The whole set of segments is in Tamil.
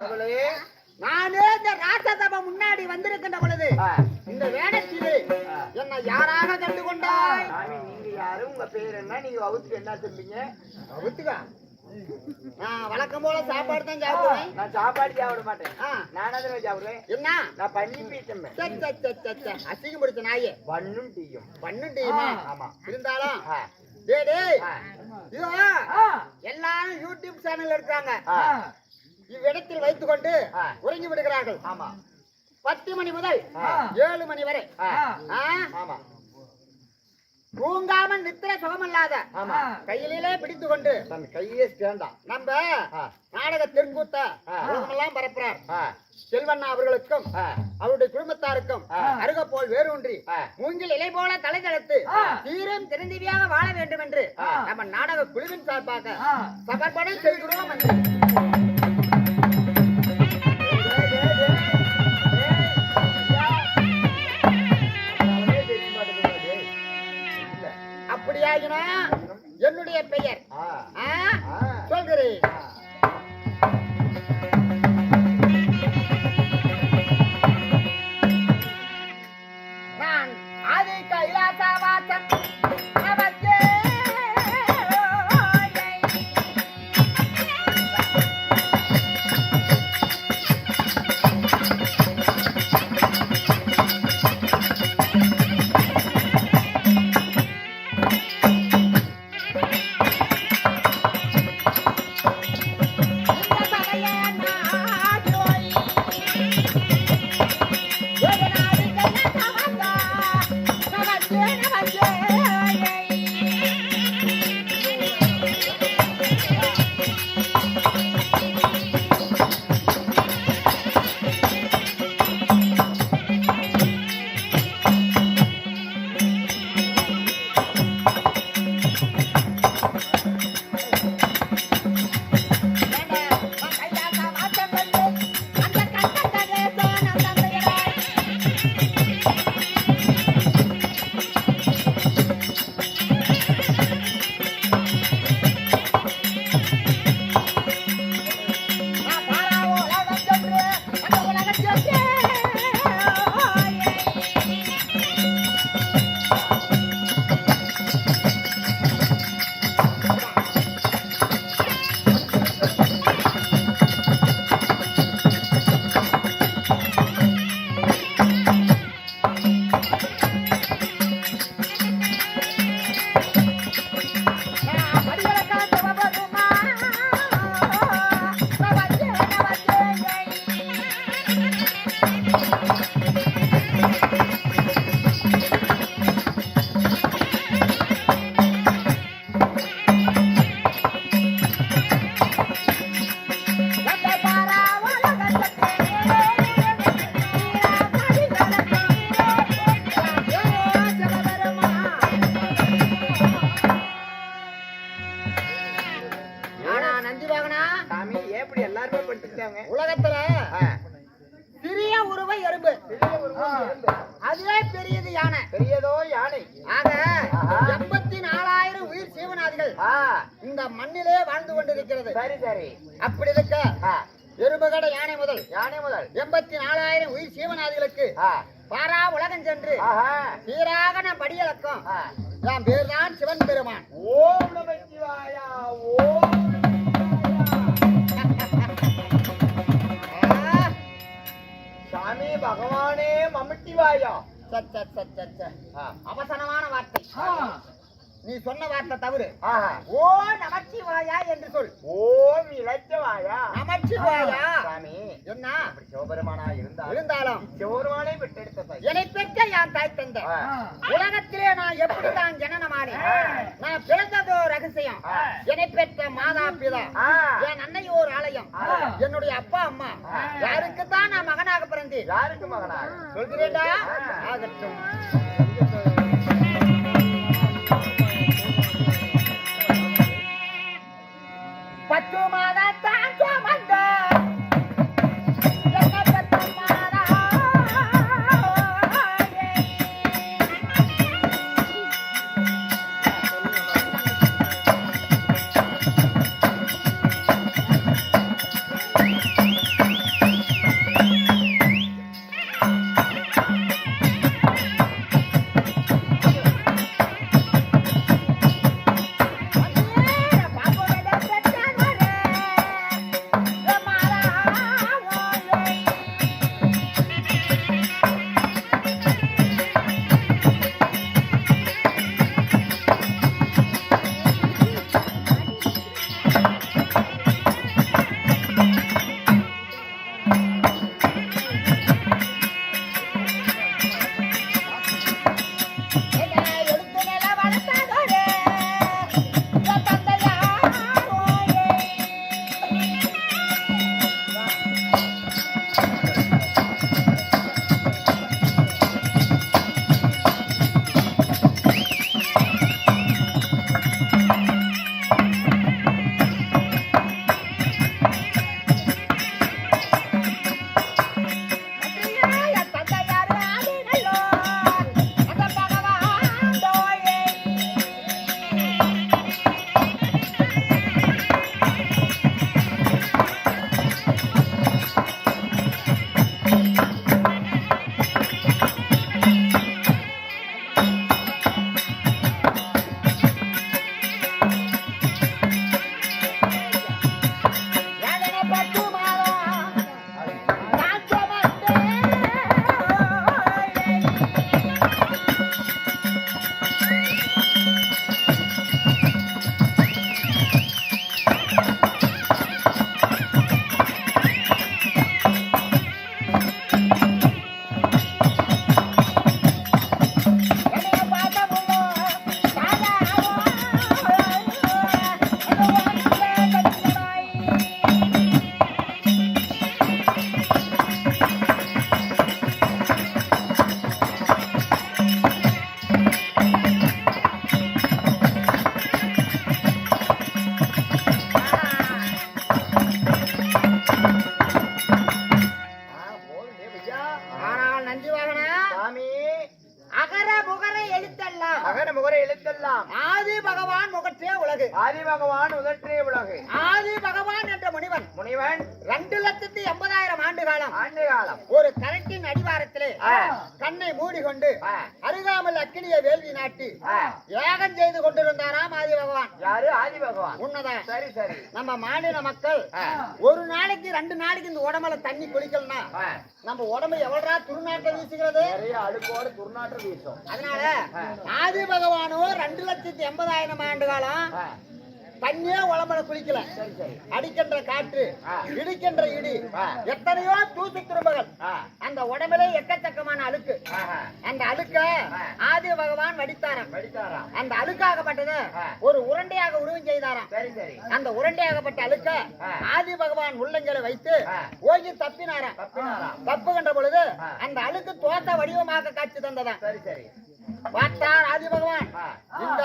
நானே இந்த ராசசபை முன்னாடி வந்திருக்கின்ற பொழுது இந்த வேடத்திலே. என்னை யாராக கண்டு கொண்டாய்? நீங்க யாரு? உங்க பேர் என்ன? நீங்க வகுத்துக்கு என்ன சொல்றீங்க? அவுத்துக்கா நான் வழக்கம் போல சாப்பாடு தான் சாப்பிடுவேன். நான் சாப்பாடு சாப்பிட மாட்டேன். நான் அதில் சாப்பிடுவேன்? என்ன? நான் பண்ணி சே. அசிங்கம் பிடிச்ச நாயே. பண்ணும் டீயும். பண்ணுட்டீமா ஆமா. இருந்தாலும் டேய் டேய். எல்லாரும் யூடியூப் சேனல் எடுக்கிறாங்க ஆ, இவ்விடத்தில் வைத்துக் கொண்டு. உறங்கி விடுகிறார்கள் ஆமா பத்து மணி முதல். ஏழு மணி வரை? ஆமா தூங்காமல் நித்திர சுகமில்லாத கையிலே பிடித்து கொண்டு சாமி கையே ஸ்டேண்டாம் நம்ம நாடக தெருக்கூத்த ஆ. உலகமெல்லாம் பரப்புறார் செல்வண்ணா அவர்களுக்கும் அவருடைய குடும்பத்தாருக்கும். அருக போல் வேரூன்றி ஆ. மூங்கில் இலை போல தலை தளத்து தீரும் திறந்தவியாக வாழ வேண்டும் என்று. நம்ம நாடக குழுவின் சார்பாக. சமர்ப்பணம் செய்கிறோம் என்று. என்னுடைய பெயர். சொல்கிறேன். இப்படி எல்லாருமே பண்ணிட்டாங்க உலகத்துல சிறிய உருவ எறும்பு. அதுவே பெரியது யானை. பெரியதோ யானை. ஆக. எண்பத்தி நாலாயிரம் உயிர் சீவனாதிகள் இந்த மண்ணிலே வாழ்ந்து கொண்டிருக்கிறது. சரி சரி. அப்படி இருக்க எறும்புகட யானை முதல். யானை முதல். எண்பத்தி நாலாயிரம் உயிர் சீவனாதிகளுக்கு பாரா உலகம் சென்று சீராக நான் படியலக்கம். என் பேர் தான் சிவன் பெருமான். ஓம் நம சிவாயா ஓம் சாமி பகவானே மம்முட்டிவாயா சத் சத் சத் சத் சத். அவசரமான வார்த்தை. நீ சொன்ன வார்த்தை தவறு. ஓ நமச்சிவாயா என்று சொல். ஓம் இலச்சவாயா நமச்சிவாயா சாமி. என்ன அப்படி சிவபெருமானா இருந்தால் இருந்தாலும் சிவபெருமானை பெற்றெடுத்த என்னை பெற்ற என் தாய் தந்தை? உலகத்திலே நான் எப்படி தான் ஜனனமானேன் நான் பிறந்ததோ ரகசியம். என்னை பெற்ற மாதா பிதா. என் அன்னை ஒரு ஆலயம் என்னுடைய அப்பா அம்மா. யாருக்கு தான் பிறந்தேன் யாருக்கு மகனாக? சொல்கிறேன்டா. ஆகட்டும். அருகாமல் அக்கினியை வேள்வி நாட்டி. யாகம் செய்து கொண்டிருந்தாராம் ஆதி பகவான். யாரு? ஆதி பகவான். உன்னதான். சரி சரி. நம்ம மாநில மக்கள். ஒரு நாளைக்கு ரெண்டு நாளைக்கு இந்த உடம்புல தண்ணி குளிக்கலனா. நம்ம உடம்பு எவ்வளவா துர்நாற்றம் வீசுகிறது? அழுக்கோடு துர்நாற்றம் வீசும். அதனால ஆதி பகவானோ ரெண்டு லட்சத்தி எண்பதாயிரம் ஆண்டு காலம். தண்ணியே உடம்புல குளிக்கல அடிக்கின்ற காற்று. இடிக்கின்ற இடி. எத்தனையோ தூசி துரும்புகள். அந்த உடம்புல எக்கச்சக்கமான அழுக்கு. அந்த அழுக்க. ஆதி பகவான் வடித்தாராம் அந்த அழுக்காகப்பட்டது. ஒரு உருண்டையாக உருவம் செய்தாராம் அந்த உருண்டையாகப்பட்ட அழுக்க. ஆதி பகவான் உள்ளங்களை வைத்து. ஓகி தப்பினாராம் தப்புகின்ற பொழுது. அந்த அழுக்கு தோத்த வடிவமாக காட்சி சரி பார்த்தார் ஆதி பகவான். இந்த.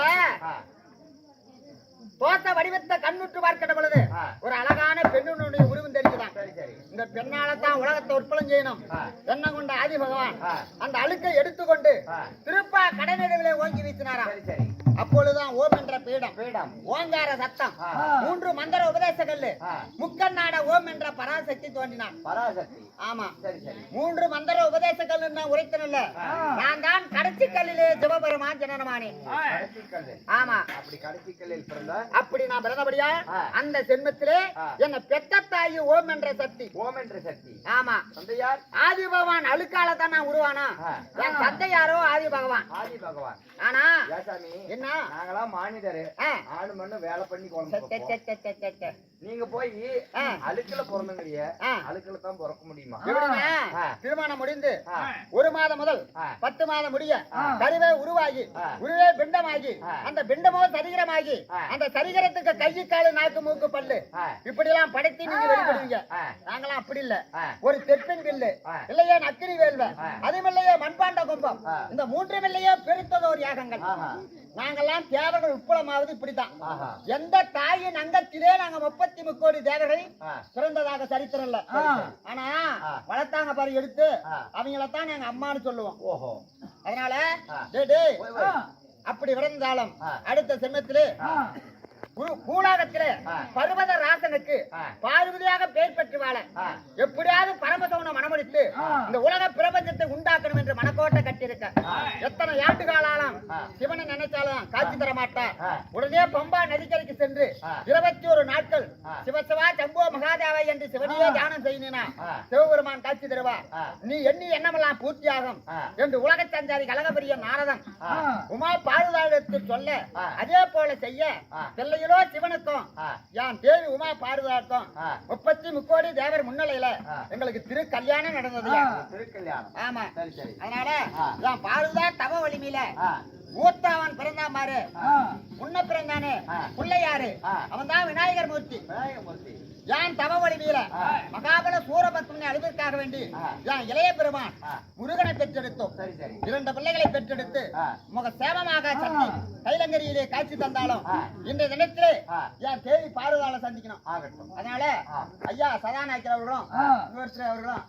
தோத்த வடிவத்தை கண்ணுற்று பார்க்கின்ற பொழுது. ஒரு அழகான பெண்ணுடைய உருவம் தெரிஞ்சுதான் இந்த பெண்ணாலத்தான் உலகத்தை உற்பலம் செய்யணும். எண்ணம் கொண்ட ஆதி பகவான். அந்த அழுக்கை எடுத்துக்கொண்டு. திருப்பா கடனிடவிலே ஓங்கி வீசினாராம் சரி சரி அப்பொழுதுதான் ஓம் என்ற பீடம். பீடம். ஓங்கார சத்தம். மூன்று மந்திர உபதேச கல்லு ஆ. முக்கண்ணாட ஓம் என்ற பராசக்தி தோன்றினான். பராசக்தி. ஆமா. மூன்று மந்திர உபதேச கல்லு நான் உரைத்தனல்ல நான் தான் கடைசி கல்லிலே சிவபெருமான் ஜனனமானேன். கடைசிக்கல் ஆமா. அப்படி கடைசிக்கல்லில் பிறந்த அப்படி நான் பிறந்தபடியா. அந்த சென்மத்திலே ஆ. என்ன பெத்த தாயி ஓம் என்ற சக்தி. ஓம் என்ற சக்தி. ஆமா. தந்தையார்? ஆதி பகவான் அழுக்கால தான் நான் உருவானா. என் தந்தை யாரோ ஆதி பகவான் ஆதி பகவான் ஆனா ஏசாமி என்ன நாங்களாம் மானிடரு. ஆணு மண்ணு வேலை பண்ணி குழம்பு. நீங்க போய். அழுக்குல பிறந்தங்கறிய. அழுக்குல தான் பிறக்க முடியுமா. திருமணம் முடிந்து. ஒரு மாதம் முதல். பத்து மாதம் முடிய கருவே உருவாகி. உருவே பிண்டமாகி. அந்த பிண்டமோ சரீரமாகி ஆ. அந்த சரீரத்துக்கு கையு காலு நாக்கு மூக்கு பல்லு. இப்படி எல்லாம் படைத்து நீங்க வெளிப்படுவீங்க. நாங்களாம் அப்படி இல்ல. ஒரு தெற்பின் வில்லு. இல்லையே நக்கிரி வேல்வ ஆ. அதுமில்லையே மண்பாண்ட கும்பம். இந்த மூன்று மில்லையே பெருத்ததோர் யாகங்கள். நாங்கெல்லாம் தேவர்கள் உட்புலமாவது இப்படித்தான் ஆஹா. எந்த தாயின் அங்கத்திலே நாங்க முப்பத்தி முக்கோடி தேவர்கள் ஆ. பிறந்ததாக சரித்திரம் இல்ல ஆனா. வளர்த்தாங்க பாரு எடுத்து. அவங்களத்தான் நாங்க அம்மான்னு சொல்லுவோம் ஓஹோ அதனால. அப்படி பிறந்தாலும் ஆ. அடுத்த செம்மத்திலே பூலாகத்திலே. பர்வத ராசனுக்கு. பார்வதியாக பேர் பெற்று வாழ. எப்படியாவது பரமசவனை மனமடித்து இந்த உலக பிரபஞ்சத்தை உண்டாக்கணும் என்று மனக்கோட்டை கட்டியிருக்க எத்தனை ஆண்டு காலம் ஆ. சிவனை நினைச்சாலும் காட்சி தர மாட்டார். உடனே பம்பா நதிக்கரைக்கு சென்று. இருபத்தி ஒரு நாட்கள். சிவசிவா சம்போ மகாதேவா என்று சிவனையே தியானம் செய்யினா. சிவபெருமான் காட்சி தருவா. நீ எண்ணி எண்ணமெல்லாம் பூர்த்தியாகும். என்று உலக சஞ்சாரி கலகபரிய நாரதன். உமா பாரதாளத்து சொல்ல. அதே போல செய்ய ஆ. பிள்ளையிலோ சிவனுக்கும். என் தேவி உமா ஆ. முப்பத்தி முக்கோடி தேவர் முன்னிலையில. எங்களுக்கு திரு கல்யாணம் நடந்தது திருக்கல்யாணம் ஆமா சரி சரி அதனால. என் பாரதா தவ வலிமையில. மூத்தவன் பிறந்தான் பாரு முன்ன பிறந்தானே. பிள்ளையாரு. அவன் தான் விநாயகர் மூர்த்தி யான் தவ வலிமையில ஆ. மகாபல சூரபத்மனை அழுவதற்காக வேண்டி. யான் இளைய பெருமான். முருகனை பெற்றெடுத்தோம் சரி சரி இரண்டு பிள்ளைகளை பெற்றெடுத்து. முக சேமமாக சந்தி கைலங்கரியிலே காட்சி தந்தாலும். இந்த தினத்திலே. என் தேவி பாரதால சந்திக்கணும் ஆகட்டும் அதனால. ஐயா சதாநாயக்கர் அவர்களும் அவர்களும்